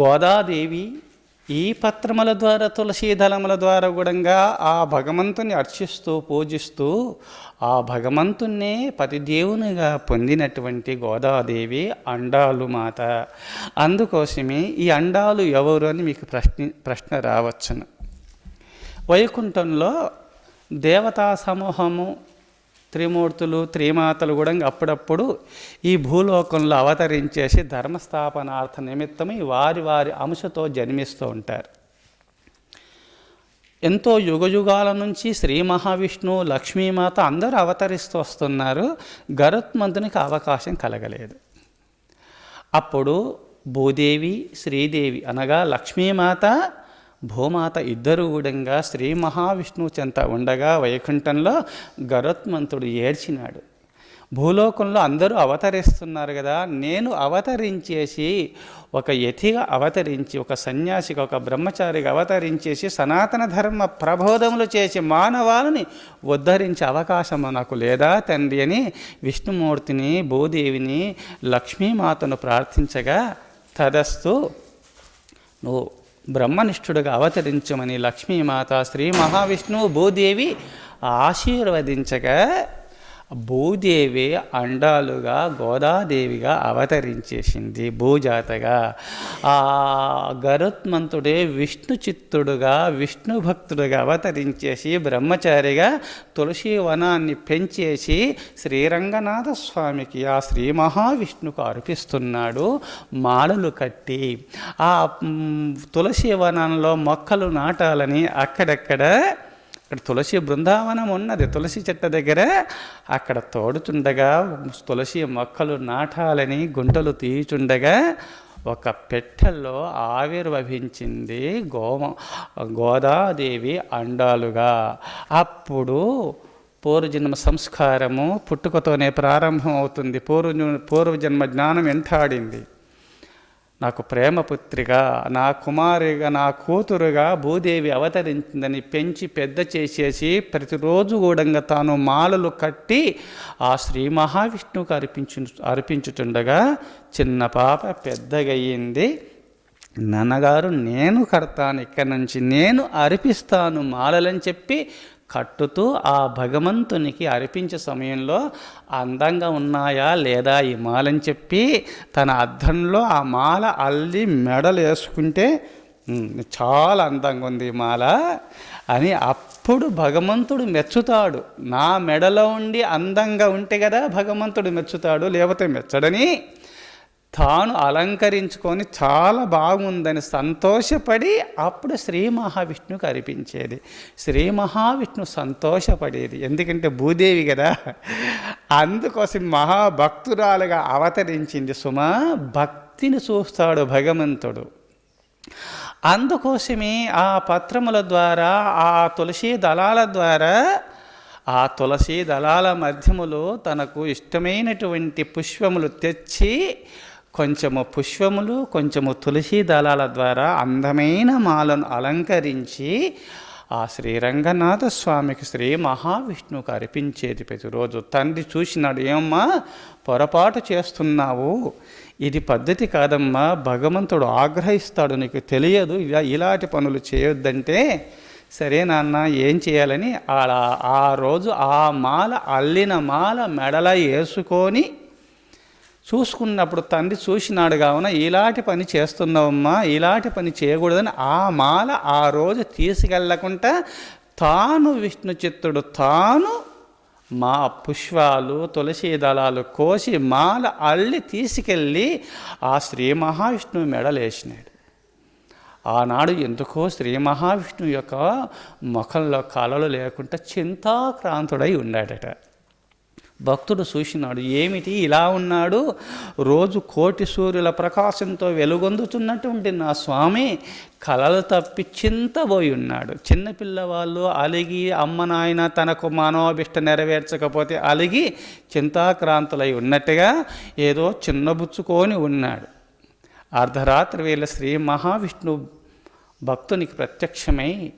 గోదాదేవి ఈ పత్రముల ద్వారా తులసీ దళముల ద్వారా కూడా ఆ భగవంతుని అర్చిస్తూ పూజిస్తూ ఆ భగవంతున్నే పతిదేవునిగా పొందినటువంటి గోదాదేవి అండాలు మాత. అందుకోసమే ఈ అండాలు ఎవరు అని మీకు ప్రశ్న ప్రశ్న రావచ్చును. వైకుంఠంలో దేవతా సమూహము త్రిమూర్తులు త్రిమాతలు కూడా అప్పుడప్పుడు ఈ భూలోకంలో అవతరించేసి ధర్మస్థాపనార్థ నిమిత్తమై వారి వారి అంశతో జన్మిస్తూ ఉంటారు. ఎంతో యుగయుగాల నుంచి శ్రీ మహావిష్ణువు లక్ష్మీమాత అందరూ అవతరిస్తూ వస్తున్నారు. గరుత్మంతునికి అవకాశం కలగలేదు. అప్పుడు భూదేవి శ్రీదేవి అనగా లక్ష్మీమాత భూమాత ఇద్దరు ఊడంగా శ్రీ మహావిష్ణువు చెంత ఉండగా వైకుంఠంలో గరుత్మంతుడు ఏడ్చినాడు. భూలోకంలో అందరూ అవతరిస్తున్నారు కదా నేను అవతరించేసి ఒక యతిగా అవతరించి ఒక సన్యాసిగా ఒక బ్రహ్మచారిగా అవతరించేసి సనాతన ధర్మ ప్రబోధములు చేసి మానవాలని ఉద్ధరించే అవకాశం నాకు లేదా తండ్రి అని విష్ణుమూర్తిని భూదేవిని లక్ష్మీమాతను ప్రార్థించగా తదస్తు నువ్వు బ్రహ్మనిష్ఠుడుగా అవతరించమని లక్ష్మీమాత శ్రీ మహావిష్ణువు భూదేవి ఆశీర్వదించగా భూదేవి అండాలుగా గోదాదేవిగా అవతరించేసింది భూజాతగా. ఆ గరుత్మంతుడే విష్ణు చిత్తుడుగా విష్ణు భక్తుడుగా అవతరించేసి బ్రహ్మచారిగా తులసి వనాన్ని పెంచేసి శ్రీరంగనాథ స్వామికి ఆ శ్రీ మహావిష్ణుకు అర్పిస్తున్నాడు మాలలు కట్టి. ఆ తులసి వనంలో మొక్కలు నాటాలని అక్కడక్కడ అక్కడ తులసి బృందావనం ఉన్నది. తులసి చెట్టు దగ్గర అక్కడ తోడుచుండగా తులసి మొక్కలు నాటాలని గుంటలు తీయుచుండగా ఒక పెట్టెల్లో ఆవిర్భవించింది గోమ గోదాదేవి అండాలుగా. అప్పుడు పూర్వజన్మ సంస్కారము పుట్టుకతోనే ప్రారంభం అవుతుంది పూర్వ పూర్వజన్మ జ్ఞానం ఎంటాడింది నాకు ప్రేమపుత్రిగా నా కుమారిగా నా కూతురుగా భూదేవి అవతరించిందని పెంచి పెద్ద చేసేసి ప్రతిరోజు కూడా తాను మాలలు కట్టి ఆ శ్రీ మహావిష్ణువుకు అర్పించు అర్పించుతుండగా చిన్న పాప పెద్దగయ్యింది. నాన్నగారు నేను కడతాను ఇక్కడి నుంచి నేను అర్పిస్తాను మాలలని చెప్పి కట్టుతూ ఆ భగవంతునికి అర్పించే సమయంలో అందంగా ఉన్నాయా లేదా ఈ మాలని చెప్పి తన అద్దంలో ఆ మాల అల్లి మెడలు వేసుకుంటే చాలా అందంగా ఉంది ఈ మాల అని అప్పుడు భగవంతుడు మెచ్చుతాడు. నా మెడలో ఉండి అందంగా ఉంటే కదా భగవంతుడు మెచ్చుతాడు లేకపోతే మెచ్చడని? తాను అలంకరించుకొని చాలా బాగుందని సంతోషపడి అప్పుడు శ్రీ మహావిష్ణువుకి అర్పించేది. శ్రీ మహావిష్ణు సంతోషపడేది. ఎందుకంటే భూదేవి కదా. అందుకోసం మహాభక్తురాలుగా అవతరించింది. సుమ భక్తిని చూస్తాడు భగవంతుడు. అందుకోసమే ఆ పత్రముల ద్వారా ఆ తులసి దళాల ద్వారా ఆ తులసి దళాల మధ్యములో తనకు ఇష్టమైనటువంటి పుష్పములు తెచ్చి కొంచెము పుష్పములు కొంచెము తులసి దళాల ద్వారా అందమైన మాలను అలంకరించి ఆ శ్రీరంగనాథ స్వామికి శ్రీ మహావిష్ణువుకి అర్పించేది ప్రతిరోజు. తండ్రి చూసినాడు ఏమమ్మా పొరపాటు చేస్తున్నావు? ఇది పద్ధతి కాదమ్మా భగవంతుడు ఆగ్రహిస్తాడు నీకు తెలియదు ఇలా ఇలాంటి పనులు చేయొద్దంటే సరే నాన్న ఏం చేయాలని? అలా ఆ రోజు ఆ మాల అల్లిన మాల మెడల వేసుకొని చూసుకున్నప్పుడు తండ్రి చూసినాడు కావున ఇలాంటి పని చేస్తున్నావమ్మా ఇలాంటి పని చేయకూడదని ఆ మాల ఆ రోజు తీసుకెళ్ళకుండా తాను విష్ణు చిత్తుడు తాను మా పుష్పాలు తులసి దళాలు కోసి మాల అల్లి తీసుకెళ్ళి ఆ శ్రీ మహావిష్ణువు మెడలేసినాడు ఆనాడు ఎందుకో శ్రీ మహావిష్ణువు యొక్క ముఖంలో కళలు లేకుండా చింతాక్రాంతుడై ఉన్నాడట భక్తుడు చూసినాడు ఏమిటి ఇలా ఉన్నాడు? రోజు కోటి సూర్యుల ప్రకాశంతో వెలుగొందుతున్నటువంటి నా స్వామి. కలలు తప్పి చింతబోయి ఉన్నాడు. చిన్నపిల్లవాళ్ళు అలిగి అమ్మ నాయన తనకు మనోభిష్ట నెరవేర్చకపోతే అలిగి చింతాక్రాంతులై ఉన్నట్టుగా ఏదో చిన్నబుచ్చుకొని ఉన్నాడు. అర్ధరాత్రి వేళ శ్రీ మహావిష్ణు భక్తునికి ప్రత్యక్షమై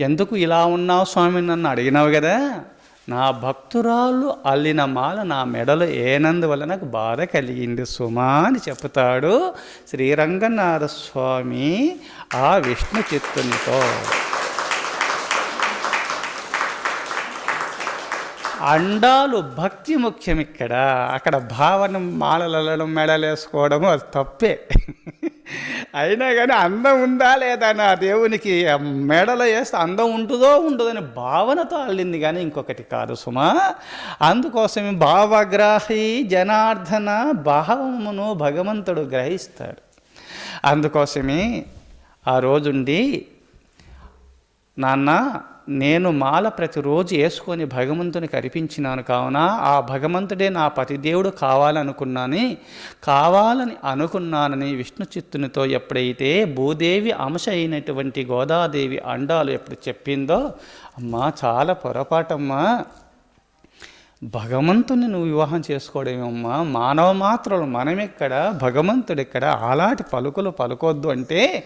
ఎందుకు ఇలా ఉన్నావు స్వామి? నన్ను అడిగినావు కదా? నా భక్తురాలు అల్లిన మాల నా మెడలో ఏనందువల్ల నాకు బాధ కలిగింది సుమా అని చెప్తాడు శ్రీరంగనాథ స్వామి ఆ విష్ణు చిత్తునితో. అండాలు భక్తి ముఖ్యం ఇక్కడ. అక్కడ భావన మాలలడం మెడలేసుకోవడము అది తప్పే. అయినా కానీ అందం ఉందా లేదా నా దేవునికి? మెడలో వేస్తే అందం ఉంటుందో ఉండదని భావనతో అల్లింది కానీ ఇంకొకటి కాదు సుమా. అందుకోసమే భావగ్రాహి జనార్దన భావమును భగవంతుడు గ్రహిస్తాడు. అందుకోసమే ఆ రోజుండి నాన్న నేను మాల ప్రతిరోజు వేసుకొని భగవంతునికి అర్పించినాను కావున ఆ భగవంతుడే నా పతిదేవుడు కావాలనుకున్నాని కావాలని అనుకున్నానని విష్ణు చిత్తునితో ఎప్పుడైతే భూదేవి అంశ అయినటువంటి గోదాదేవి అండాలు ఎప్పుడు చెప్పిందో అమ్మా చాలా పొరపాటమ్మా. భగవంతుని నువ్వు వివాహం చేసుకోవడమేమమ్మా మానవ మాత్రలు మనమెక్కడ భగవంతుడెక్కడ అలాంటి పలుకులు పలుకొద్దు అంటే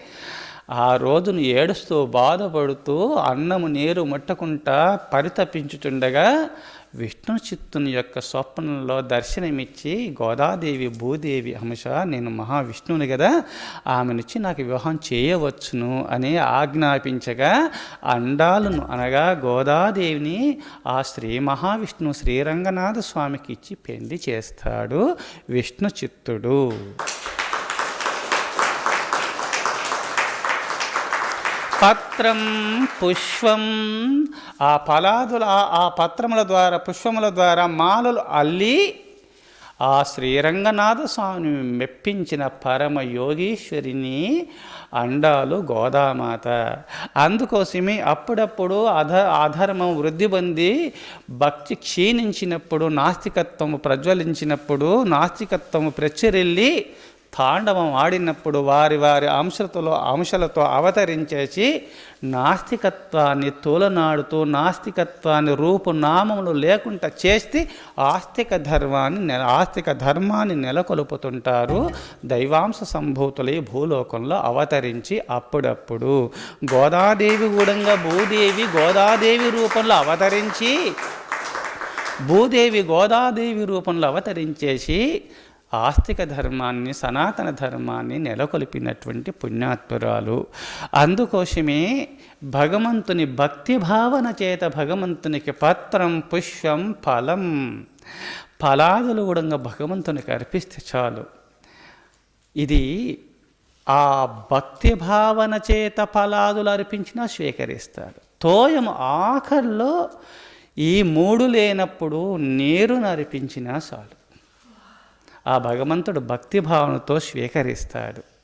ఆ రోజును ఏడుస్తూ బాధపడుతూ అన్నము నీరు ముట్టకుండా పరితపించుచుండగా విష్ణు చిత్తుని యొక్క స్వప్నంలో దర్శనమిచ్చి గోదాదేవి భూదేవి అంశ నేను మహావిష్ణువుని కదా ఆమెనుచ్చి నాకు వివాహం చేయవచ్చును అని ఆజ్ఞాపించగా అండాలను అనగా గోదాదేవిని ఆ శ్రీ మహావిష్ణువు శ్రీరంగనాథ స్వామికి ఇచ్చి పెళ్ళి చేస్తాడు విష్ణు చిత్తుడు. పత్రం పుష్పం ఆ ఫలాదుల ఆ- పత్రముల ద్వారా పుష్పముల ద్వారా మాలలు అల్లి ఆ శ్రీరంగనాథ స్వామిని మెప్పించిన పరమ యోగీశ్వరిని అండాలు గోదామాత. అందుకోసమే అప్పుడప్పుడు అధ అధర్మం వృద్ధి పొంది భక్తి క్షీణించినప్పుడు నాస్తికత్వము ప్రజ్వలించినప్పుడు నాస్తికత్వము ప్రచురెళ్ళి తాండవం ఆడినప్పుడు వారి వారి అంశలతో అంశలతో అవతరించేసి నాస్తికత్వాన్ని తోలనాడుతూ నాస్తికత్వాన్ని రూపునామములు లేకుండా చేస్తే ఆస్తిక ధర్మాన్ని ఆస్తిక ధర్మాన్ని నెలకొల్పుతుంటారు. దైవాంశ సంభూతులై భూలోకంలో అవతరించి అప్పుడప్పుడు గోదాదేవి గూడంగా భూదేవి గోదాదేవి రూపంలో అవతరించి భూదేవి గోదాదేవి రూపంలో అవతరించేసి ఆస్తిక ధర్మాన్ని సనాతన ధర్మాన్ని నెలకొల్పినటువంటి పుణ్యాత్మురాలు. అందుకోసమే భగవంతుని భక్తి భావన చేత భగవంతునికి పత్రం పుష్పం ఫలం ఫలాదులు కూడా భగవంతునికి అర్పిస్తే చాలు. ఇది ఆ భక్తి భావన చేత ఫలాదులు అర్పించినా స్వీకరిస్తాడు తోయం ఆఖరిలో ఈ మూడు లేనప్పుడు నీరును అర్పించినా చాలు. ఆ భగవంతుడు భక్తిభావనతో స్వీకరిస్తాడు.